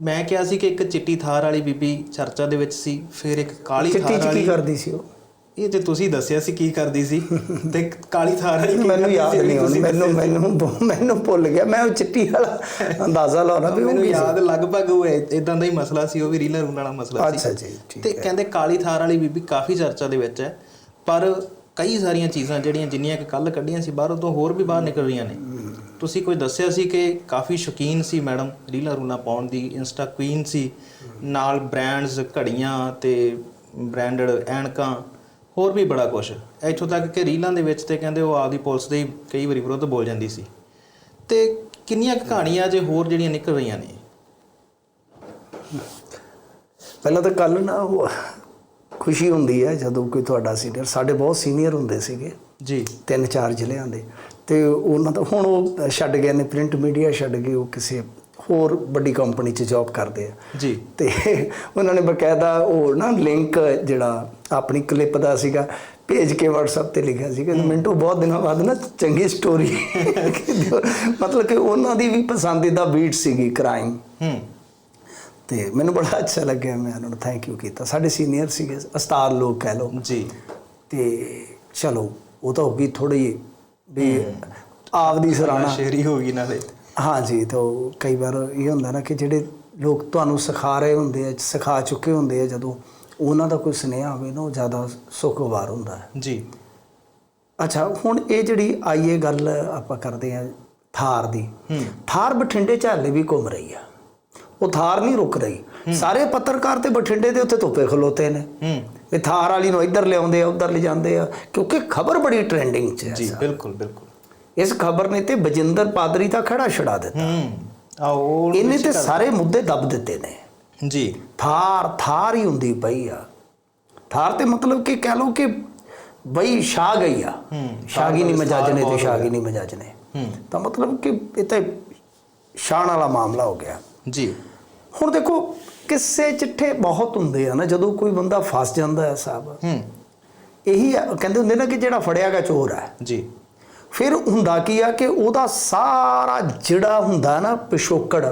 ਮੈਂ ਕਿਹਾ ਸੀ ਕਿ ਇੱਕ ਚਿੱਟੀ ਥਾਰ ਵਾਲੀ ਬੀਬੀ ਚਰਚਾ ਦੇ ਵਿੱਚ ਸੀ ਫਿਰ ਇੱਕ ਕਾਲੀ ਚਿੱਟੀ ਥਾਰ ਚ ਕੀ ਵਾਲੀ ਕਰਦੀ ਸੀ ਉਹ ਇਹ ਤੇ ਤੁਸੀਂ ਦੱਸਿਆ ਸੀ ਕੀ ਕਰਦੀ ਸੀ ਤੇ ਕਾਲੀ ਥਾਰ ਵਾਲੀ ਕੀ ਮੈਨੂੰ ਯਾਦ ਨਹੀਂ ਆਉਂਦੀ ਮੈਨੂੰ। ਮੈਨੂੰ ਮੈਨੂੰ ਭੁੱਲ ਗਿਆ ਮੈਂ ਉਹ ਚਿੱਟੀ ਵਾਲਾ ਅੰਦਾਜ਼ਾ ਲਾਉਣਾ ਵੀ ਮੈਨੂੰ ਕੀ। ਯਾਦ ਲਗਭਗ ਉਹ ਇਦਾਂ ਦਾ ਹੀ ਮਸਲਾ ਸੀ ਉਹ ਵੀ ਰੀਲਰ ਰੂਨ ਵਾਲਾ ਮਸਲਾ ਸੀ ਅੱਛਾ ਜੀ, ਠੀਕ ਤੇ ਕਹਿੰਦੇ ਕਾਲੀ ਥਾਰ ਵਾਲੀ ਬੀਬੀ ਕਾਫੀ ਚਰਚਾ ਦੇ ਵਿੱਚ ਹੈ ਪਰ ਕਈ ਸਾਰੀਆਂ ਚੀਜ਼ਾਂ ਜਿਹੜੀਆਂ ਜਿੰਨੀਆਂ ਕਿ ਕੱਲ ਕੱਢੀਆਂ ਸੀ ਬਾਹਰੋਂ ਤੋਂ ਹੋਰ ਵੀ ਬਾਹਰ ਨਿਕਲ ਰਹੀਆਂ ਨੇ ਤੁਸੀਂ ਕੋਈ ਦੱਸਿਆ ਸੀ ਕਿ ਕਾਫੀ ਸ਼ੌਕੀਨ ਸੀ ਮੈਡਮ? ਰੀਲਾਂ ਰੂਨਾ ਪਾਉਣ ਦੀ ਇੰਸਟਾ ਕੁਈਨ ਸੀ। ਨਾਲ ਬ੍ਰਾਂਡਸ ਘੜੀਆਂ ਤੇ ਬ੍ਰਾਂਡਡ ਐਨਕਾਂ ਹੋਰ ਵੀ ਬੜਾ ਕੁਝ ਇੱਥੋਂ ਤੱਕ ਕਿ ਰੀਲਾਂ ਦੇ ਵਿੱਚ ਤੇ ਕਹਿੰਦੇ ਉਹ ਆਪਦੀ ਪੁਲਿਸ ਦੇ ਕਈ ਵਾਰੀ ਵਿਰੁੱਧ ਬੋਲ ਜਾਂਦੀ ਸੀ। ਤੇ ਕਿੰਨੀਆਂ ਕੁ ਕਹਾਣੀਆਂ ਜੇ ਹੋਰ ਜਿਹੜੀਆਂ ਨਿਕਲ ਰਹੀਆਂ ਨੇ? ਪਹਿਲਾਂ ਤਾਂ ਕੱਲ ਨਾ ਉਹ ਖੁਸ਼ੀ ਹੁੰਦੀ ਹੈ ਜਦੋਂ ਕੋਈ ਤੁਹਾਡਾ ਸੀਨੀਅਰ ਸਾਡੇ ਬਹੁਤ ਸੀਨੀਅਰ ਹੁੰਦੇ ਸੀਗੇ। ਜੀ। ਤਿੰਨ ਚਾਰ ਜ਼ਿਲ੍ਹਿਆਂ ਦੇ। ਤੇ ਉਹਨਾਂ ਦਾ ਹੁਣ ਉਹ ਛੱਡ ਗਏ ਨੇ ਪ੍ਰਿੰਟ ਮੀਡੀਆ ਛੱਡ ਗਏ ਉਹ ਕਿਸੇ ਹੋਰ ਵੱਡੀ ਕੰਪਨੀ 'ਚ ਜੌਬ ਕਰਦੇ ਆ। ਜੀ। ਤੇ ਉਹਨਾਂ ਨੇ ਬਕਾਇਦਾ ਉਹ ਨਾ ਲਿੰਕ ਜਿਹੜਾ ਆਪਣੀ ਕਲਿੱਪ ਦਾ ਸੀਗਾ ਭੇਜ ਕੇ WhatsApp ਤੇ ਲਿਖਿਆ ਸੀ ਕਿ ਮਿੰਟੂ ਬਹੁਤ ਦਿਨਾਂ ਬਾਅਦ ਨਾ ਚੰਗੀ ਸਟੋਰੀ ਮਤਲਬ ਕਿ ਉਹਨਾਂ ਦੀ ਵੀ ਪਸੰਦੀਦਾ ਬੀਟ ਸੀਗੀ ਕ੍ਰਾਈਮ ਹੂੰ। ਤੇ ਮੈਨੂੰ ਬੜਾ ਅੱਛਾ ਲੱਗਿਆ ਮੈਂ ਉਹਨਾਂ ਨੂੰ ਥੈਂਕ ਯੂ ਕੀਤਾ। ਸਾਡੇ ਸੀਨੀਅਰ ਸੀਗੇ ਉਸਤਾਦ ਲੋਕ ਕਹਿ ਲਓ। ਜੀ। ਤੇ ਚਲੋ ਉਹ ਤਾਂ ਹੋ ਗਈ ਥੋੜੀ ਵੀ ਆਪਦੀ ਸਰਾਣਾ ਸ਼ੇਰੀ ਹੋ ਗਈ ਨਾਲੇ। ਹਾਂਜੀ ਤਾਂ ਕਈ ਵਾਰ ਇਹ ਹੁੰਦਾ ਨਾ ਕਿ ਜਿਹੜੇ ਲੋਕ ਤੁਹਾਨੂੰ ਸਿਖਾ ਰਹੇ ਹੁੰਦੇ ਆ ਸਿਖਾ ਚੁੱਕੇ ਹੁੰਦੇ ਆ ਜਦੋਂ ਉਹਨਾਂ ਦਾ ਕੋਈ ਸੁਨੇਹਾ ਹੋਵੇ ਨਾ ਉਹ ਜ਼ਿਆਦਾ ਸੁਖਵਾਰ ਹੁੰਦਾ ਹੈ। ਜੀ। ਅੱਛਾ ਹੁਣ ਇਹ ਜਿਹੜੀ ਆਈਏ ਗੱਲ ਆਪਾਂ ਕਰਦੇ ਆ ਥਾਰ ਦੀ। ਥਾਰ ਬਠਿੰਡੇ ਚ ਹਾਲੇ ਵੀ ਘੁੰਮ ਰਹੀ ਆ। ਉਹ ਥਾਰ ਨਹੀਂ ਰੁਕ ਰਹੀ। ਸਾਰੇ ਪੱਤਰਕਾਰ ਤੇ ਬਠਿੰਡੇ ਦੇ ਉੱਤੇ ਧੁੱਪੇ ਖਲੋਤੇ ਨੇ। ਹੂੰ। ਵੀ ਥਾਰ ਵਾਲੀ ਨੂੰ ਇੱਧਰ ਲਿਆਉਂਦੇ ਆ ਉੱਧਰ ਲਿਜਾਂਦੇ ਆ। ਕਿਉਂਕਿ ਖਬਰ ਬੜੀ ਟ੍ਰੈਂਡਿੰਗ 'ਚ ਹੈ ਜੀ ਬਿਲਕੁਲ ਬਿਲਕੁਲ। ਇਸ ਖਬਰ ਨੇ ਤੇ ਬਜਿੰਦਰ ਪਾਦਰੀ ਦਾ ਖੜਾ ਛੜਾ ਦਿੱਤਾ। ਹੂੰ ਆ ਉਹ ਇਹਨੇ ਤੇ ਸਾਰੇ ਮੁੱਦੇ ਦੱਬ ਦਿੱਤੇ ਨੇ। ਜੀ। ਥਾਰ ਥਾਰ ਹੀ ਹੁੰਦੀ ਪਈ ਆ। ਥਾਰ ਤੇ ਮਤਲਬ ਕਿ ਕਹਿ ਲਓ ਕਿ ਬਈ ਛਾ ਗਈ ਆ। ਹੂੰ, ਸ਼ਾਗੀ ਨਹੀਂ ਮਜਾਜਨੇ ਤੇ ਸ਼ਾਗੀ ਨਹੀਂ ਮਜਾਜਨੇ। ਹੂੰ। ਤਾਂ ਮਤਲਬ ਕਿ ਇਹ ਤਾਂ ਸ਼ਾਨ ਵਾਲਾ ਮਾਮਲਾ ਹੋ ਗਿਆ। ਜੀ। ਹੁਣ ਦੇਖੋ ਕਿੱਸੇ ਚਿੱਠੇ ਬਹੁਤ ਹੁੰਦੇ ਆ ਨਾ ਜਦੋਂ ਕੋਈ ਬੰਦਾ ਫਸ ਜਾਂਦਾ ਹੈ ਸਾਹਿਬ। ਹੂੰ। ਇਹੀ ਕਹਿੰਦੇ ਹੁੰਦੇ ਨਾ ਕਿ ਜਿਹੜਾ ਫੜਿਆ ਗਿਆ ਚੋਰ ਹੈ। ਜੀ। ਫਿਰ ਹੁੰਦਾ ਕੀ ਆ ਕਿ ਉਹਦਾ ਸਾਰਾ ਜਿਹੜਾ ਹੁੰਦਾ ਨਾ ਪਿਛੋਕੜ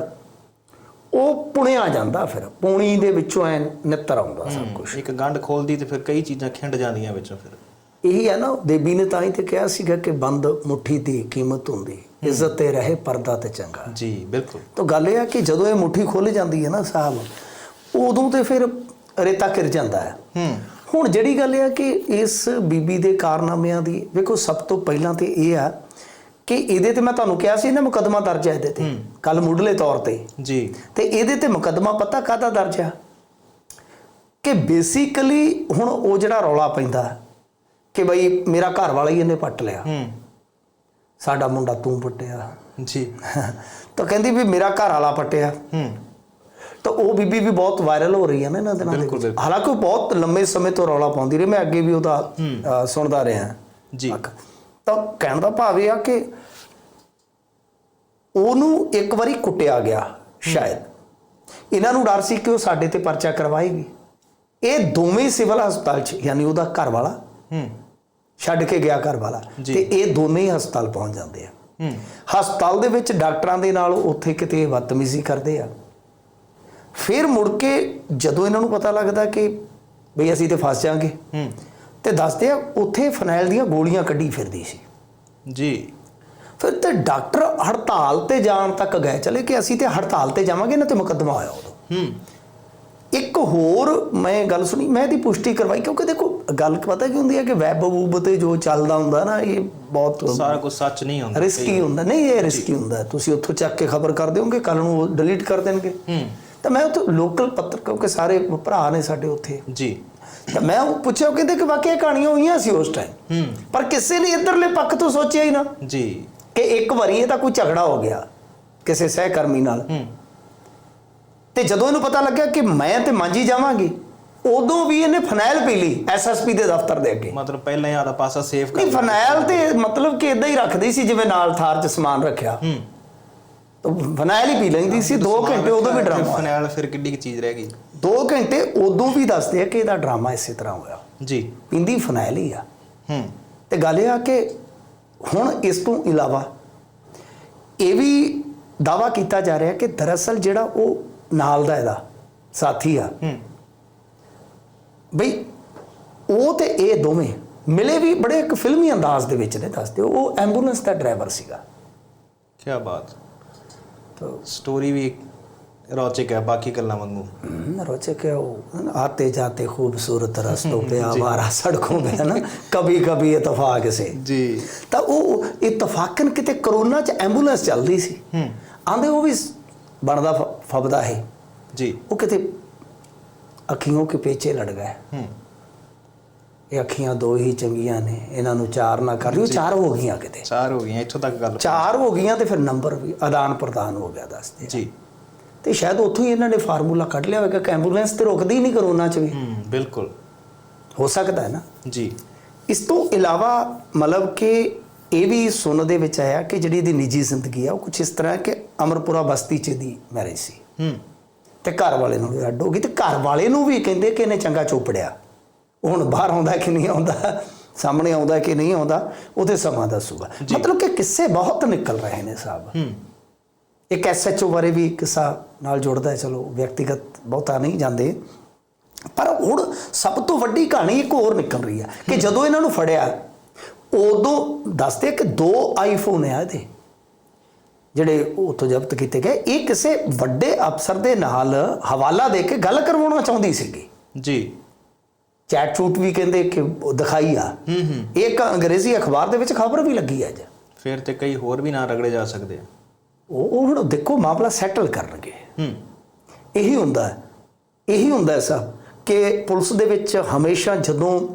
ਉਹ ਪੁਣਿਆ ਜਾਂਦਾ ਫਿਰ। ਪੂਣੀ ਦੇ ਵਿੱਚੋਂ ਐ ਨਿੱਤਰ ਆਉਂਦਾ ਸਭ ਕੁਝ ਇੱਕ ਗੰਢ ਖੋਲਦੀ ਤੇ ਫਿਰ ਕਈ ਚੀਜ਼ਾਂ ਖਿੰਡ ਜਾਂਦੀਆਂ ਵਿੱਚੋਂ ਫਿਰ। ਇਹੀ ਹੈ ਨਾ ਦੇਵੀ ਨੇ ਤਾਂ ਹੀ ਤੇ ਕਿਹਾ ਸੀਗਾ ਕਿ ਬੰਦ ਮੁਠੀ ਦੀ ਕੀਮਤ ਹੁੰਦੀ ਇੱਜ਼ਤ ਤੇ ਰਹੇ ਪਰਦਾ ਤੇ ਚੰਗਾ। ਜੀ ਬਿਲਕੁਲ। ਤਾਂ ਗੱਲ ਇਹ ਆ ਕਿ ਜਦੋਂ ਇਹ ਮੁਠੀ ਖੁੱਲ ਜਾਂਦੀ ਹੈ ਨਾ ਸਾਹਿਬ ਉਦੋਂ ਤੇ ਫਿਰ ਰੇਤਾ ਕਿਰ ਜਾਂਦਾ ਹੈ। ਹੂੰ। ਹੁਣ ਜਿਹੜੀ ਗੱਲ ਇਹ ਆ ਕਿ ਇਸ ਬੀਬੀ ਦੇ ਕਾਰਨਾਮਿਆਂ ਦੀ ਵੇਖੋ ਸਭ ਤੋਂ ਪਹਿਲਾਂ ਤੇ ਇਹ ਆ ਕਿ ਇਹਦੇ ਤੇ ਮੈਂ ਤੁਹਾਨੂੰ ਕਿਹਾ ਸੀ ਨਾ ਮੁਕੱਦਮਾ ਦਰਜ ਹੈ ਇਹਦੇ ਤੇ। ਕੱਲ ਮੁੱਢਲੇ ਤੌਰ ਤੇ। ਜੀ। ਤੇ ਇਹਦੇ ਤੇ ਮੁਕੱਦਮਾ ਪਤਾ ਕਾਹਦਾ ਦਰਜ ਆ? ਕਿ ਬੇਸਿਕਲੀ ਹੁਣ ਉਹ ਜਿਹੜਾ ਰੌਲਾ ਪੈਂਦਾ ਕਿ ਬਈ ਮੇਰਾ ਘਰ ਵਾਲਾ ਹੀ ਇਹਨੇ ਪੱਟ ਲਿਆ। ਹੂੰ। ਸਾਡਾ ਮੁੰਡਾ ਤੂੰ ਪੱਟਿਆ। ਜੀ। ਤਾਂ ਕਹਿੰਦੀ ਵੀ ਮੇਰਾ ਘਰ ਵਾਲਾ ਪੱਟਿਆ। ਹੂੰ। ਤਾਂ ਉਹ ਬੀਬੀ ਵੀ ਬਹੁਤ ਵਾਇਰਲ ਹੋ ਰਹੀ ਹੈ ਨਾ ਇਹਨਾਂ ਦਿਨਾਂ ਦੇ ਬਿਲਕੁਲ। ਹਾਲਾਂਕਿ ਉਹ ਬਹੁਤ ਲੰਮੇ ਸਮੇਂ ਤੋਂ ਰੌਲਾ ਪਾਉਂਦੀ ਰਹੀ। ਮੈਂ ਅੱਗੇ ਵੀ ਉਹਦਾ ਸੁਣਦਾ ਰਿਹਾ। ਜੀ। ਤਾਂ ਕਹਿਣ ਦਾ ਭਾਵ ਇਹ ਆ ਕਿ ਉਹਨੂੰ ਇੱਕ ਵਾਰੀ ਕੁੱਟਿਆ ਗਿਆ ਸ਼ਾਇਦ। ਇਹਨਾਂ ਨੂੰ ਡਰ ਸੀ ਕਿ ਉਹ ਸਾਡੇ ਤੇ ਪਰਚਾ ਕਰਵਾਏਗੀ। ਇਹ ਦੋਵੇਂ ਸਿਵਲ ਹਸਪਤਾਲ 'ਚ ਯਾਨੀ ਉਹਦਾ ਘਰ ਵਾਲਾ ਹੂੰ। ਛੱਡ ਕੇ ਗਿਆ ਘਰ ਵਾਲਾ। ਤੇ ਇਹ ਦੋਨੇ ਹੀ ਹਸਪਤਾਲ ਪਹੁੰਚ ਜਾਂਦੇ ਆ। ਹਸਪਤਾਲ ਦੇ ਵਿੱਚ ਡਾਕਟਰਾਂ ਦੇ ਨਾਲ ਉੱਥੇ ਕਿਤੇ ਬਦਤਮੀਜ਼ੀ ਕਰਦੇ ਆ। ਫਿਰ ਮੁੜ ਕੇ ਜਦੋਂ ਇਹਨਾਂ ਨੂੰ ਪਤਾ ਲੱਗਦਾ ਕਿ ਬਈ ਅਸੀਂ ਤੇ ਫਸ ਜਾਾਂਗੇ ਹੂੰ। ਤੇ ਦੱਸਦੇ ਆ ਉੱਥੇ ਫਨਾਈਲ ਦੀਆਂ ਗੋਲੀਆਂ ਕੱਢੀ ਫਿਰਦੀ ਸੀ। ਜੀ। ਫਿਰ ਤੇ ਡਾਕਟਰ ਹੜਤਾਲ ਤੇ ਜਾਣ ਤੱਕ ਗਏ ਚਲੇ ਕਿ ਅਸੀਂ ਤੇ ਹੜਤਾਲ ਤੇ ਜਾਵਾਂਗੇ ਨਾ ਤੇ ਮੁਕੱਦਮਾ ਹੋਇਆ ਉਦੋਂ। ਹੂੰ। ਇੱਕ ਹੋਰ ਮੈਂ ਗੱਲ ਸੁਣੀ ਮੈਂ ਇਹਦੀ ਪੁਸ਼ਟੀ ਕਰਵਾਈ ਕਿਉਂਕਿ ਦੇਖੋ ਗੱਲ ਪਤਾ ਕੀ ਹੁੰਦੀ ਹੈ ਕਿ ਵੈਬ ਵੂਬ ਤੇ ਜੋ ਚੱਲਦਾ ਹੁੰਦਾ ਨਾ ਇਹ ਬਹੁਤ ਸਾਰਾ ਕੁਝ ਸੱਚ ਨਹੀਂ ਹੁੰਦਾ ਰਿਸਕੀ ਹੁੰਦਾ। ਨਹੀਂ ਇਹ ਰਿਸਕੀ ਹੁੰਦਾ। ਤੁਸੀਂ ਉੱਥੋਂ ਚੱਕ ਕੇ ਖਬਰ ਕਰ ਦਿਓਗੇ ਕੱਲ ਨੂੰ ਉਹ ਡਿਲੀਟ ਕਰ ਦੇਣਗੇ। ਹੂੰ। ਤਾਂ ਮੈਂ ਉੱਥੇ ਲੋਕਲ ਪੱਤਰ ਕਿਉਂਕਿ ਸਾਰੇ ਭਰਾ ਨੇ ਸਾਡੇ ਉੱਥੇ। ਜੀ। ਤਾਂ ਮੈਂ ਉਹ ਪੁੱਛਿਆ ਕਹਿੰਦੇ ਕਿ ਵਾਕਿਆ ਕਹਾਣੀਆਂ ਹੋਈਆਂ ਸੀ ਉਸ ਟਾਈਮ ਹੂੰ। ਪਰ ਕਿਸੇ ਨੇ ਇੱਧਰਲੇ ਪੱਖ ਤੋਂ ਸੋਚਿਆ ਹੀ ਨਾ ਜੀ। ਕਿ ਇੱਕ ਵਾਰੀ ਇਹ ਤਾਂ ਕੋਈ ਝਗੜਾ ਹੋ ਗਿਆ ਕਿਸੇ ਸਹਿਕਰਮੀ ਨਾਲ। ਹੂੰ। ਤੇ ਜਦੋਂ ਇਹਨੂੰ ਪਤਾ ਲੱਗਿਆ ਕਿ ਮੈਂ ਤੇ ਮਾਂਜੀ ਜਾਵਾਂਗੀ ਉਦੋਂ ਵੀ ਇਹਨੇ ਫਨਾਈਲ ਪੀ ਲਈ ਐਸਐਸਪੀ ਦੇ ਦਫ਼ਤਰ ਦੇ ਅੱਗੇ। ਮਤਲਬ ਪਹਿਲਾਂ ਹੀ ਆਦਾ ਪਾਸਾ ਸੇਫ ਕਰ ਨਹੀਂ ਫਨਾਈਲ ਤੇ ਮਤਲਬ ਕਿ ਇਦਾਂ ਹੀ ਰੱਖਦੀ ਸੀ ਜਿਵੇਂ ਨਾਲ ਥਾਰ 'ਚ ਸਮਾਨ ਰੱਖਿਆ। ਹੂੰ। ਤਾਂ ਫਨਾਈਲ ਹੀ ਪੀ ਲੈਂਦੀ ਸੀ 2 ਘੰਟੇ ਉਦੋਂ ਵੀ ਡਰਾਮਾ। ਫਨੈਲ ਫਿਰ ਕਿੱਡੀ ਕੁ ਚੀਜ਼ ਰਹਿ ਗਈ। 2 ਘੰਟੇ ਉਦੋਂ ਵੀ ਦੱਸਦੇ ਆ ਕਿ ਇਹਦਾ ਡਰਾਮਾ ਇਸੇ ਤਰ੍ਹਾਂ ਹੋਇਆ। ਜੀ। ਪਿੰਦੀ ਫਨਾਈਲ ਹੀ ਆ। ਹੂੰ। ਤੇ ਗੱਲ ਇਹ ਆ ਕਿ ਹੁਣ ਇਸ ਤੋਂ ਇਲਾਵਾ ਇਹ ਵੀ ਦਾਵਾ ਕੀਤਾ ਜਾ ਰਿਹਾ ਕਿ ਦਰਅਸਲ ਜਿਹੜਾ ਉਹ ਨਾਲ ਦਾ ਇਹਦਾ ਸਾਥੀ ਆ। ਹੂੰ। ਬਈ ਉਹ ਤੇ ਇਹ ਦੋਵੇਂ ਮਿਲੇ ਵੀ ਬੜੇ ਇੱਕ ਫਿਲਮੀ ਅੰਦਾਜ਼ ਦੇ ਵਿੱਚ ਨੇ ਦੱਸਦੇ ਉਹ ਐਂਬੂਲੈਂਸ ਦਾ ਡਰਾਈਵਰ ਸੀਗਾ। ਕੀ ਬਾਤ। ਤਾਂ ਸਟੋਰੀ ਵੀ ਰੌਚਕ ਹੈ ਬਾਕੀ ਗੱਲਾਂ ਵਾਂਗੂ हम्म, रोचक है वो आते जाते खूबसूरत रस्तों पे आवारा सड़कों पे है ना कभी कभी इतफाक से ਜੀ ਤਾਂ ਉਹ ਇਤਫਾਕਨ ਕਿਤੇ ਕਰੋਨਾ ਚ ਐਂਬੂਲੈਂਸ ਚੱਲਦੀ ਸੀ ਹੂੰ ਆਂਦੇ ਉਹ ਵੀ ਬਣਦਾ ਫ- ਫਬਦਾ ਹੈ ਜੀ ਉਹ ਕਿਤੇ ਅੱਖੀਆਂ ਕੇ ਪਿੱਛੇ ਲੜ ਗਏ ਹੂੰ ਇਹ ਅੱਖੀਆਂ ਦੋ ਹੀ ਚੰਗੀਆਂ ਨੇ ਇਹਨਾਂ ਨੂੰ ਚਾਰ ਨਾ ਕਰ ਲਿਓ ਚਾਰ ਹੋ ਗਈਆਂ ਕਿਤੇ। ਚਾਰ ਹੋ ਗਈਆਂ ਇੱਥੋਂ ਤੱਕ ਗੱਲ ਚਾਰ ਹੋ ਗਈਆਂ ਤੇ ਫਿਰ ਨੰਬਰ ਵੀ ਆਦਾਨ ਪ੍ਰਦਾਨ ਹੋ ਗਿਆ ਦੱਸਦੇ ਜੀ। ਤੇ ਸ਼ਾਇਦ ਉੱਥੋਂ ਹੀ ਇਹਨਾਂ ਨੇ ਫਾਰਮੂਲਾ ਕੱਢ ਲਿਆ ਹੋਵੇਗਾ ਕਿ ਐਂਬੂਲੈਂਸ ਤੇ ਰੁਕਦੀ ਹੀ ਨਹੀਂ ਕਰੋਨਾ ਚ ਵੀ। ਹੂੰ ਬਿਲਕੁਲ। ਹੋ ਸਕਦਾ ਹੈ ਨਾ? ਜੀ। ਇਸ ਤੋਂ ਇਲਾਵਾ ਮਤਲਬ ਕਿ ਇਹ ਵੀ ਸੁਣਨ ਦੇ ਵਿੱਚ ਆਇਆ ਕਿ ਜਿਹੜੀ ਇਹਦੀ ਨਿੱਜੀ ਜ਼ਿੰਦਗੀ ਆ ਉਹ ਕੁਝ ਇਸ ਤਰ੍ਹਾਂ ਕਿ ਅਮਰਪੁਰਾ ਬਸਤੀ ਚ ਦੀ ਮੈਰਿਜ ਸੀ। ਹੂੰ। ਤੇ ਘਰ ਵਾਲੇ ਨੂੰ ਵੀ ਅੱਡ ਹੋ ਗਈ ਤੇ ਘਰ ਵਾਲੇ ਨੂੰ ਵੀ ਕਹਿੰਦੇ ਕਿ ਇਹਨੇ ਚੰਗਾ ਚੋਪੜਿਆ ਉਹ ਹੁਣ ਬਾਹਰ ਆਉਂਦਾ ਕਿ ਨਹੀਂ ਆਉਂਦਾ ਸਾਹਮਣੇ ਆਉਂਦਾ ਕਿ ਨਹੀਂ ਆਉਂਦਾ ਉਹਦੇ ਸਮਾਂ ਦੱਸੂਗਾ ਮਤਲਬ ਕਿ ਕਿੱਸੇ ਬਹੁਤ ਨਿਕਲ ਰਹੇ ਨੇ ਸਾਹਿਬ। ਹੂੰ। ਇੱਕ ਐਸਐਚਓ ਬਾਰੇ ਵੀ ਕਿੱਸਾ ਨਾਲ ਜੁੜਦਾ ਹੈ ਚਲੋ ਵਿਅਕਤੀਗਤ ਬਹੁਤਾ ਨਹੀਂ ਜਾਂਦੇ। ਪਰ ਹੁਣ ਸਭ ਤੋਂ ਵੱਡੀ ਕਹਾਣੀ ਇੱਕ ਹੋਰ ਨਿਕਲ ਰਹੀ ਹੈ ਕਿ ਜਦੋਂ ਇਹਨਾਂ ਨੂੰ ਫੜਿਆ ਉਦੋਂ ਦੱਸਦੇ ਕਿ ਦੋ ਆਈਫੋਨ ਆ ਇਹਦੇ ਜਿਹੜੇ ਉੱਥੋਂ ਜ਼ਬਤ ਕੀਤੇ ਗਏ। ਇਹ ਕਿਸੇ ਵੱਡੇ ਅਫਸਰ ਦੇ ਨਾਲ ਹਵਾਲਾ ਦੇ ਕੇ ਗੱਲ ਕਰਵਾਉਣਾ ਚਾਹੁੰਦੀ ਸੀਗੀ। ਜੀ। ਚੈਟ ਚੂਟ ਵੀ ਕਹਿੰਦੇ ਕਿ ਦਿਖਾਈ ਆ। ਹੂੰ ਹੂੰ। ਇੱਕ ਅੰਗਰੇਜ਼ੀ ਅਖਬਾਰ ਦੇ ਵਿੱਚ ਖਬਰ ਵੀ ਲੱਗੀ ਅੱਜ। ਫਿਰ ਤੇ ਕਈ ਹੋਰ ਵੀ ਨਾ ਰਗੜੇ ਜਾ ਸਕਦੇ ਆ। ਉਹ ਉਹ ਹੁਣ ਦੇਖੋ ਮਾਮਲਾ ਸੈਟਲ ਕਰਨਗੇ। ਹੂੰ। ਇਹੀ ਹੁੰਦਾ ਹੈ। ਇਹੀ ਹੁੰਦਾ ਹੈ ਸਭ ਕਿ ਪੁਲਿਸ ਦੇ ਵਿੱਚ ਹਮੇਸ਼ਾ ਜਦੋਂ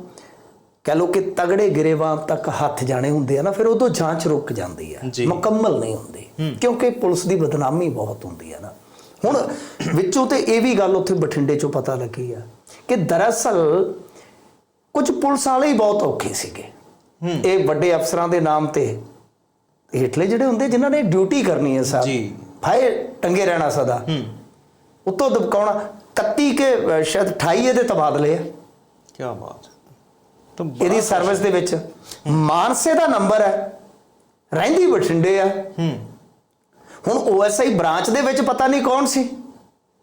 ਕਹ ਲੋ ਕਿ ਤਗੜੇ ਗਿਰੇਵਾਂ ਤੱਕ ਹੱਥ ਜਾਣੇ ਹੁੰਦੇ ਆ ਨਾ ਫਿਰ ਉਦੋਂ ਜਾਂਚ ਰੁਕ ਜਾਂਦੀ ਜੀ। ਮੁਕੰਮਲ ਨਹੀਂ ਹੁੰਦੀ। ਕਿਉਂਕਿ ਪੁਲਿਸ ਦੀ ਬਦਨਾਮੀ ਬਹੁਤ ਹੁੰਦੀ ਹੈ ਨਾ। ਹੁਣ ਵਿੱਚੋਂ ਤੇ ਇਹ ਵੀ ਗੱਲ ਉੱਥੇ ਬਠਿੰਡੇ ਚੋਂ ਪਤਾ ਲੱਗੀ ਆ ਕਿ ਦਰਅਸਲ ਕੁਝ ਪੁਲਿਸ ਵਾਲੇ ਹੀ ਬਹੁਤ ਔਖੇ ਸੀਗੇ। ਇਹ ਵੱਡੇ ਅਫਸਰਾਂ ਦੇ ਨਾਮ ਤੇ ਹੇਠਲੇ ਜਿਹੜੇ ਹੁੰਦੇ ਜਿਨ੍ਹਾਂ ਨੇ ਡਿਊਟੀ ਕਰਨੀ ਹੈ ਸਾਹਿਬ ਜੀ। ਫਾਇ ਟੰਗੇ ਰਹਿਣਾ ਸਦਾ। ਉਤੋਂ ਦਬਕਾਉਣਾ 31 ਕੇ ਸ਼ਾਇਦ 28 ਇਹਦੇ ਤਬਾਦਲੇ ਆ। ਕੀ ਬਾਤ ਤਾਂ ਇਹਦੀ ਸਰਵਿਸ ਦੇ ਵਿੱਚ ਮਾਨਸੇ ਦਾ ਨੰਬਰ ਹੈ ਰਹਿੰਦੀ ਬਠਿੰਡੇ ਆ। ਹੂੰ। ਹੁਣ ਓਐਸਆਈ ਬ੍ਰਾਂਚ ਦੇ ਵਿੱਚ ਪਤਾ ਨਹੀਂ ਕੌਣ ਸੀ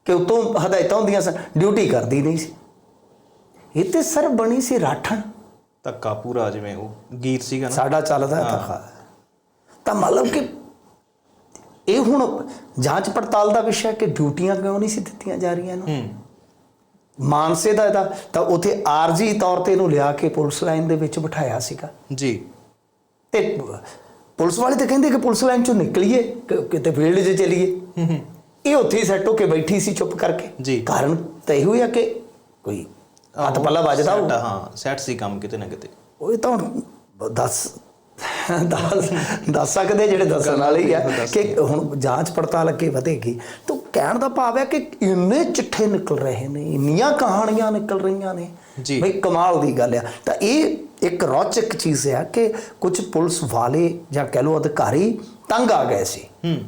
ਕਿ ਉਤੋਂ ਹਦਾਇਤਾਂ ਹੁੰਦੀਆਂ ਸਨ ਡਿਊਟੀ ਕਰਦੀ ਨਹੀਂ ਸੀ। ਇਹ ਤੇ ਸਰ ਬਣੀ ਸੀ ਰਾਠਣ। ਧੱਕਾ ਪੂਰਾ ਜਿਵੇਂ ਉਹ ਗੀਤ ਸੀਗਾ ਨਾ। ਸਾਡਾ ਚੱਲਦਾ ਤਾਂ ਤਾਂ ਮਤਲਬ ਕਿ ਇਹ ਹੁਣ ਜਾਂਚ ਪੜਤਾਲ ਦਾ ਵਿਸ਼ਾ ਕਿ ਡਿਊਟੀਆਂ ਕਿਉਂ ਨਹੀਂ ਸੀ ਦਿੱਤੀਆਂ ਜਾ ਰਹੀਆਂ ਇਹਨੂੰ? ਮਾਨਸੇ ਦਾ ਇਹਦਾ ਤਾਂ ਉਥੇ ਆਰਜੀ ਤੌਰ ਤੇ ਇਹਨੂੰ ਲਿਆ ਕੇ ਪੁਲਿਸ ਲਾਈਨ ਦੇ ਵਿੱਚ ਬਿਠਾਇਆ ਸੀਗਾ। ਜੀ। ਤੇ ਪੁਲਿਸ ਵਾਲੇ ਤਾਂ ਕਹਿੰਦੇ ਕਿ ਪੁਲਿਸ ਲਾਈਨ ਚੋਂ ਨਿਕਲੀਏ ਕਿਤੇ ਫੀਲਡ 'ਚ ਚਲੀਏ। ਇਹ ਉੱਥੇ ਹੀ ਸੈੱਟ ਹੋ ਕੇ ਬੈਠੀ ਸੀ ਚੁੱਪ ਕਰਕੇ। ਜੀ। ਕਾਰਨ ਤਾਂ ਇਹੋ ਹੀ ਆ ਕਿ ਕੋਈ ਹੱਥ ਪੱਲਾ ਵੱਜਦਾ ਹੋਊ। ਹਾਂ ਸੈਟ ਸੀ ਕੰਮ ਕਿਤੇ ਨਾ ਕਿਤੇ। ਉਹ ਤਾਂ ਦੱਸ ਦੱਸ ਦੱਸ ਸਕਦੇ ਜਿਹੜੇ ਦੱਸਣ ਵਾਲੇ ਹੀ ਆ ਕਿ ਹੁਣ ਜਾਂਚ ਪੜਤਾਲ ਅੱਗੇ ਵਧੇਗੀ। ਤਾਂ ਕਹਿਣ ਦਾ ਭਾਵ ਹੈ ਕਿ ਇੰਨੇ ਚਿੱਠੇ ਨਿਕਲ ਰਹੇ ਨੇ ਇੰਨੀਆਂ ਕਹਾਣੀਆਂ ਨਿਕਲ ਰਹੀਆਂ ਨੇ। ਬਈ ਕਮਾਲ ਦੀ ਗੱਲ ਆ। ਤਾਂ ਇਹ ਇੱਕ ਰੌਚਕ ਚੀਜ਼ ਹੈ ਕਿ ਕੁਝ ਪੁਲਿਸ ਵਾਲੇ ਜਾਂ ਕਹਿ ਲਓ ਅਧਿਕਾਰੀ ਤੰਗ ਆ ਗਏ ਸੀ। ਹੂੰ।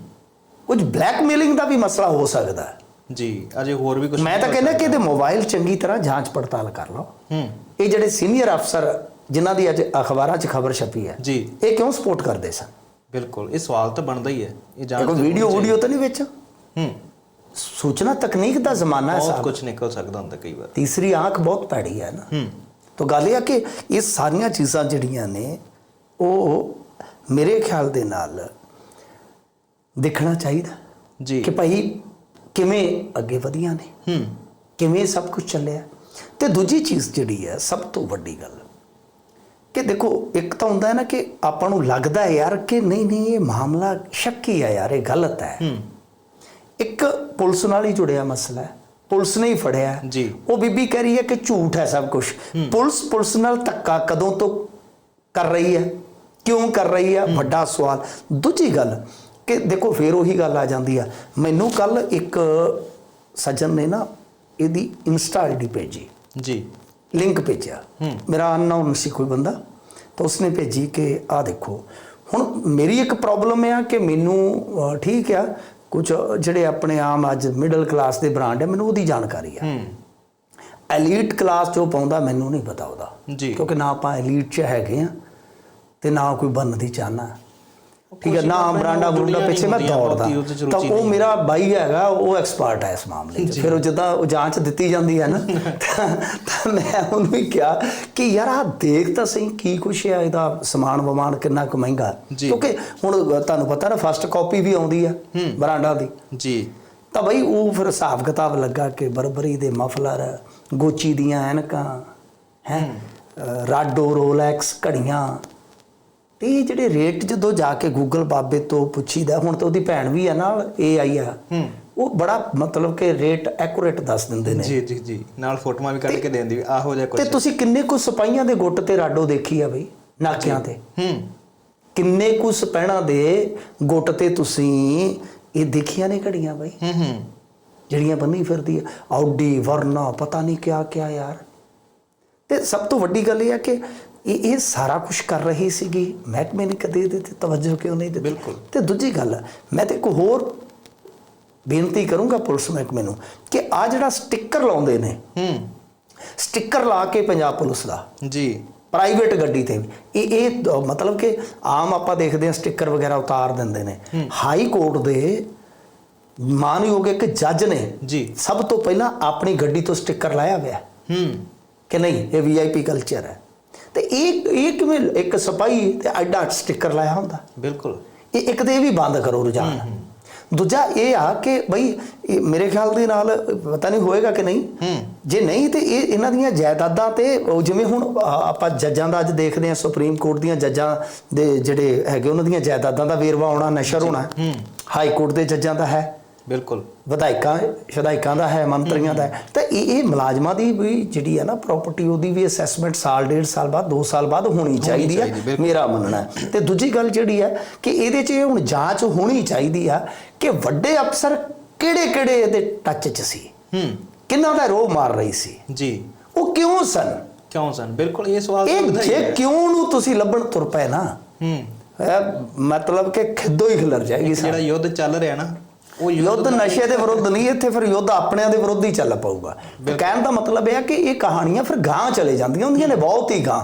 ਕੁਝ ਬਲੈਕਮੇਲਿੰਗ ਦਾ ਵੀ ਮਸਲਾ ਹੋ ਸਕਦਾ ਹੈ। ਜੀ ਅਜੇ ਹੋਰ ਵੀ ਕੁਝ ਮੈਂ ਤਾਂ ਕਹਿੰਦਾ ਕਿ ਇਹਦੇ ਮੋਬਾਈਲ ਚੰਗੀ ਤਰ੍ਹਾਂ ਜਾਂਚ ਪੜਤਾਲ ਕਰ ਲਓ। ਹੂੰ। ਇਹ ਜਿਹੜੇ ਸੀਨੀਅਰ ਅਫਸਰ ਜਿਨ੍ਹਾਂ ਦੀ ਅੱਜ ਅਖਬਾਰਾਂ 'ਚ ਖਬਰ ਛਪੀ ਹੈ ਜੀ। ਇਹ ਕਿਉਂ ਸਪੋਰਟ ਕਰਦੇ ਸਨ? ਬਿਲਕੁਲ ਇਹ ਸਵਾਲ ਤਾਂ ਬਣਦਾ ਹੀ ਹੈ। ਇਹ ਜਾਣ ਕੋਈ ਵੀਡੀਓ ਵੀਡੀਓ ਤਾਂ ਨਹੀਂ ਵਿੱਚ? ਹੂੰ। ਸੂਚਨਾ ਤਕਨੀਕ ਦਾ ਜ਼ਮਾਨਾ ਹੈ ਬਹੁਤ ਸਾਹਿਬ ਕੁਝ ਨਿਕਲ ਸਕਦਾ ਹੁੰਦਾ ਕਈ ਵਾਰ। ਤੀਸਰੀ ਆਂਖ ਬਹੁਤ ਭੈੜੀ ਹੈ ਨਾ। ਹੂੰ। ਤਾਂ ਗੱਲ ਇਹ ਆ ਕਿ ਇਹ ਸਾਰੀਆਂ ਚੀਜ਼ਾਂ ਜਿਹੜੀਆਂ ਨੇ ਉਹ ਮੇਰੇ ਖਿਆਲ ਦੇ ਨਾਲ ਦੇਖਣਾ ਚਾਹੀਦਾ। ਜੀ। ਕਿ ਭਾਈ ਕਿਵੇਂ ਅੱਗੇ ਵਧੀਆਂ ਨੇ ਹੂੰ। ਕਿਵੇਂ ਸਭ ਕੁਝ ਚੱਲਿਆ। ਤੇ ਦੂਜੀ ਚੀਜ਼ ਜਿਹੜੀ ਹੈ ਸਭ ਤੋਂ ਵੱਡੀ ਗੱਲ ਕਿ ਦੇਖੋ ਇੱਕ ਤਾਂ ਹੁੰਦਾ ਹੈ ਨਾ ਕਿ ਆਪਾਂ ਨੂੰ ਲੱਗਦਾ ਹੈ ਯਾਰ ਕਿ ਨਹੀਂ ਨਹੀਂ ਇਹ ਮਾਮਲਾ ਸ਼ੱਕੀ ਹੈ ਯਾਰ ਇਹ ਗਲਤ ਹੈ। ਹੂੰ। ਇੱਕ ਪੁਲਿਸ ਨਾਲ ਹੀ ਜੁੜਿਆ ਮਸਲਾ ਹੈ। ਪੁਲਿਸ ਨੇ ਹੀ ਫੜਿਆ। ਹੈ। ਜੀ। ਉਹ ਬੀਬੀ ਕਹਿ ਰਹੀ ਹੈ ਕਿ ਝੂਠ ਹੈ ਸਭ ਕੁਝ ਪੁਲਿਸ ਪੁਲਿਸ ਨਾਲ ਧੱਕਾ ਕਦੋਂ ਤੋਂ ਕਰ ਰਹੀ ਹੈ? ਕਿਉਂ ਕਰ ਰਹੀ ਹੈ? ਵੱਡਾ ਸਵਾਲ। ਦੂਜੀ ਗੱਲ ਕਿ ਦੇਖੋ ਫੇਰ ਉਹੀ ਗੱਲ ਆ ਜਾਂਦੀ ਆ। ਮੈਨੂੰ ਕੱਲ ਇੱਕ ਸੱਜਣ ਨੇ ਨਾ ਇਹਦੀ ਇੰਸਟਾ ਆਈਡੀ ਭੇਜੀ। ਜੀ। ਲਿੰਕ ਭੇਜਿਆ। ਮੇਰਾ ਅਨਨੋਨ ਸੀ ਕੋਈ ਬੰਦਾ ਤਾਂ ਉਸਨੇ ਭੇਜੀ ਕਿ ਆਹ ਦੇਖੋ। ਹੁਣ ਮੇਰੀ ਇੱਕ ਪ੍ਰੋਬਲਮ ਆ ਕਿ ਮੈਨੂੰ ਠੀਕ ਆ ਕੁਝ ਜਿਹੜੇ ਆਪਣੇ ਆਮ ਅੱਜ ਮਿਡਲ ਕਲਾਸ ਦੇ ਬ੍ਰਾਂਡ ਹੈ ਮੈਨੂੰ ਉਹਦੀ ਜਾਣਕਾਰੀ ਆ ਹੂੰ। ਐਲੀਟ ਕਲਾਸ ਜੋ ਪਾਉਂਦਾ ਮੈਨੂੰ ਨਹੀਂ ਪਤਾ ਉਹਦਾ। ਜੀ। ਕਿਉਂਕਿ ਨਾ ਆਪਾਂ ਐਲੀਟ 'ਚ ਹੈਗੇ ਆ ਤੇ ਨਾ ਕੋਈ ਬਣਨ ਦੀ ਚਾਹਨਾ। ਠੀਕ ਹੈ ਆਪਣੇ ਬਰਾਂਡਾ ਬਰੂੰਡਾ ਪਿੱਛੇ ਮੈਂ ਦੌੜਦਾ। ਤਾਂ ਉਹ ਮੇਰਾ ਬਾਈ ਹੈਗਾ ਉਹ ਐਕਸਪਰਟ ਹੈ ਇਸ ਮਾਮਲੇ 'ਚ। ਫਿਰ ਉਹ ਜਿੱਦਾਂ ਉਹ ਜਾਂਚ ਦਿੱਤੀ ਜਾਂਦੀ ਹੈ ਨਾ ਤਾਂ ਮੈਂ ਉਹਨੂੰ ਵੀ ਕਿਹਾ ਕਿ ਯਾਰ ਆ ਦੇਖ ਤਾਂ ਸਹੀ ਕੀ ਕੁਛ ਹੈ ਇਹਦਾ ਸਮਾਨ ਵਮਾਨ ਕਿੰਨਾ ਕੁ ਮਹਿੰਗਾ। ਕਿਉਂਕਿ ਹੁਣ ਤੁਹਾਨੂੰ ਪਤਾ ਨਾ ਫਸਟ ਕਾਪੀ ਵੀ ਆਉਂਦੀ ਆ ਬਰਾਂਡਾ ਦੀ। ਜੀ। ਤਾਂ ਬਈ ਉਹ ਫਿਰ ਹਿਸਾਬ ਕਿਤਾਬ ਲੱਗਾ ਕਿ ਬਰਬਰੀ ਦੇ ਮਫਲਰ ਗੋਚੀ ਦੀਆਂ ਐਨਕਾਂ ਹੈ ਰਾਡੋ ਰੋਲੈਕਸ ਘੜੀਆਂ ਤੇ ਇਹ ਜਿਹੜੇ ਰੇਟ ਜਦੋਂ ਜਾ ਕੇ ਗੂਗਲ ਬਾਬੇ ਤੋਂ ਪੁੱਛੀਦਾ ਹੁਣ ਤਾਂ ਉਹਦੀ ਭੈਣ ਵੀ ਆ ਨਾਲ ਇਹ ਆਈ ਆ ਹੂੰ। ਉਹ ਬੜਾ ਮਤਲਬ ਕਿ ਰੇਟ ਐਕੂਰੇਟ ਦੱਸ ਦਿੰਦੇ ਨੇ। ਜੀ ਜੀ ਜੀ। ਨਾਲ ਫੋਟੋਆਂ ਵੀ ਕੱਢ ਕੇ ਦੇਣ ਦੀ ਆਹੋ ਜਿਹਾ ਤੇ ਕੁਝ ਤੁਸੀਂ ਕਿੰਨੇ ਕੁ ਸਿਪਾਹੀਆਂ ਦੇ ਗੁੱਟ ਤੇ ਰਾਡੋ ਦੇਖੀ ਆ ਬਈ ਨਾਕਿਆਂ ਤੇ? ਹੂੰ। ਕਿੰਨੇ ਕੁ ਸਪਹਿਣਾ ਦੇ ਗੁੱਟ ਤੇ ਤੁਸੀਂ ਇਹ ਦੇਖੀਆਂ ਨੇ ਘੜੀਆਂ ਬਈ? ਹੂੰ ਹੂੰ। ਜਿਹੜੀਆਂ ਬੰਨੀ ਫਿਰਦੀ ਆ ਆਉਡੀ ਵਰਨਾ ਪਤਾ ਨਹੀਂ ਕਿਆ ਕਿਆ ਯਾਰ। ਤੇ ਸਭ ਤੋਂ ਵੱਡੀ ਗੱਲ ਇਹ ਹੈ ਕਿ ਇਹ ਇਹ ਸਾਰਾ ਕੁਝ ਕਰ ਰਹੀ ਸੀਗੀ। ਮਹਿਕਮੇ ਨੇ ਕਦੇ ਇਹਦੇ ਤੇ ਤਵੱਜੋ ਕਿਉਂ ਨਹੀਂ ਦਿੱਤੀ? ਬਿਲਕੁਲ। ਤੇ ਦੂਜੀ ਗੱਲ ਮੈਂ ਤੇ ਇੱਕ ਹੋਰ ਬੇਨਤੀ ਕਰੂੰਗਾ ਪੁਲਿਸ ਮਹਿਕਮੇ ਨੂੰ ਕਿ ਆ ਜਿਹੜਾ ਸਟicker ਲਾਉਂਦੇ ਨੇ ਹੂੰ। ਸਟicker ਲਾ ਕੇ ਪੰਜਾਬ ਪੁਲਿਸ ਦਾ। ਜੀ। ਪ੍ਰਾਈਵੇਟ ਗੱਡੀ ਤੇ ਵੀ। ਇਹ ਇਹ ਮਤਲਬ ਕਿ ਆਮ ਆਪਾਂ ਦੇਖਦੇ ਹਾਂ ਸਟicker ਵਗੈਰਾ ਉਤਾਰ ਦਿੰਦੇ ਨੇ। ਹਾਈ ਕੋਰਟ ਦੇ ਮਾਨਯੋਗ ਇੱਕ ਜੱਜ ਨੇ ਜੀ। ਸਭ ਤੋਂ ਪਹਿਲਾਂ ਆਪਣੀ ਗੱਡੀ ਤੋਂ ਸਟicker ਲਾਇਆ ਹੈ ਹੂੰ। ਕਿ ਨਹੀਂ? ਇਹ ਵੀਆਈਪੀ ਕਲਚਰ ਹੈ। ਤੇ ਇਹ ਇਹ ਕਿਵੇਂ ਇੱਕ ਸਿਪਾਹੀ ਤੇ ਐਡਾ ਸਟicker ਲਾਇਆ ਹੁੰਦਾ। ਬਿਲਕੁਲ। ਇਹ ਇੱਕ ਤੇ ਇਹ ਵੀ ਬੰਦ ਕਰੋ ਰੁਝਾਨ। ਦੂਜਾ ਇਹ ਆ ਕਿ ਬਈ ਮੇਰੇ ਖਿਆਲ ਦੇ ਨਾਲ ਪਤਾ ਨਹੀਂ ਹੋਏਗਾ ਕਿ ਨਹੀਂ। ਜੇ ਨਹੀਂ ਤੇ ਇਹ ਇਹਨਾਂ ਦੀਆਂ ਜਾਇਦਾਦਾਂ ਤੇ ਜਿਵੇਂ ਹੁਣ ਆ- ਆਪਾਂ ਜੱਜਾਂ ਦਾ ਅੱਜ ਦੇਖਦੇ ਹਾਂ ਸੁਪਰੀਮ ਕੋਰਟ ਦੀਆਂ ਜੱਜਾਂ ਦੇ ਜਿਹੜੇ ਹੈਗੇ ਉਹਨਾਂ ਦੀਆਂ ਜਾਇਦਾਦਾਂ ਦਾ ਵੇਰਵਾ ਆਉਣਾ ਨਸ਼ਰ ਹੋਣਾ ਹਾਈ ਕੋਰਟ ਦੇ ਜੱਜਾਂ ਦਾ ਹੈ। ਬਿਲਕੁਲ। ਵਿਧਾਇਕਾਂ ਸ਼ਦਾਇਕਾਂ ਦਾ ਹੈ ਮੰਤਰੀਆਂ ਦਾ ਹੈ। ਤਾਂ ਇਹ ਇਹ ਮੁਲਾਜ਼ਮਾਂ ਦੀ ਵੀ ਜਿਹੜੀ ਹੈ ਨਾ ਪ੍ਰਾਪਰਟੀ ਉਹਦੀ ਵੀ ਅਸੈਸਮੈਂਟ ਸਾਲ ਡੇਢ ਸਾਲ ਬਾਅਦ 2 ਸਾਲ ਬਾਅਦ ਹੋਣੀ ਚਾਹੀਦੀ ਹੈ। ਮੇਰਾ ਮੰਨਣਾ ਤੇ ਦੂਜੀ ਗੱਲ ਜਿਹੜੀ ਹੈ ਕਿ ਇਹਦੇ 'ਚ ਹੁਣ ਜਾਂਚ ਹੋਣੀ ਚਾਹੀਦੀ ਆ ਕਿ ਵੱਡੇ ਅਫਸਰ ਕਿਹੜੇ-ਕਿਹੜੇ ਇਹਦੇ ਟੱਚ 'ਚ ਸੀ? ਹੂੰ। ਕਿੰਨਾ ਦਾ ਰੋਹ ਮਾਰ ਰਹੀ ਸੀ? ਜੀ। ਉਹ ਕਿਉਂ ਸਨ? ਕਿਉਂ ਸਨ? ਬਿਲਕੁਲ ਇਹ ਸਵਾਲ ਤਾਂ ਜੇ ਕਿਉਂ ਨੂੰ ਤੁਸੀਂ ਲੱਭਣ ਤੁਰ ਪਏ ਨਾ? ਹੂੰ। ਮਤਲਬ ਕਿ ਖਿੱਦੋ ਹੀ ਖਿਲਰ ਜਾਏਗੀ ਜਿਹੜਾ ਯੁੱਧ ਚੱਲ ਰਿਹਾ ਨਾ ਯੁੱਧ ਨਸ਼ੇ ਦੇ ਵਿਰੁੱਧ ਨਹੀਂ ਇੱਥੇ ਫਿਰ ਯੁੱਧ ਆਪਣਿਆਂ ਦੇ ਵਿਰੁੱਧ ਹੀ ਚੱਲ ਪਊਗਾ। ਕਹਿਣ ਦਾ ਮਤਲਬ ਇਹ ਹੈ ਕਿ ਇਹ ਕਹਾਣੀਆਂ ਫਿਰ ਗਾਂ ਚਲੇ ਜਾਂਦੀਆਂ ਹੁੰਦੀਆਂ ਨੇ ਬਹੁਤ ਹੀ ਗਾਂ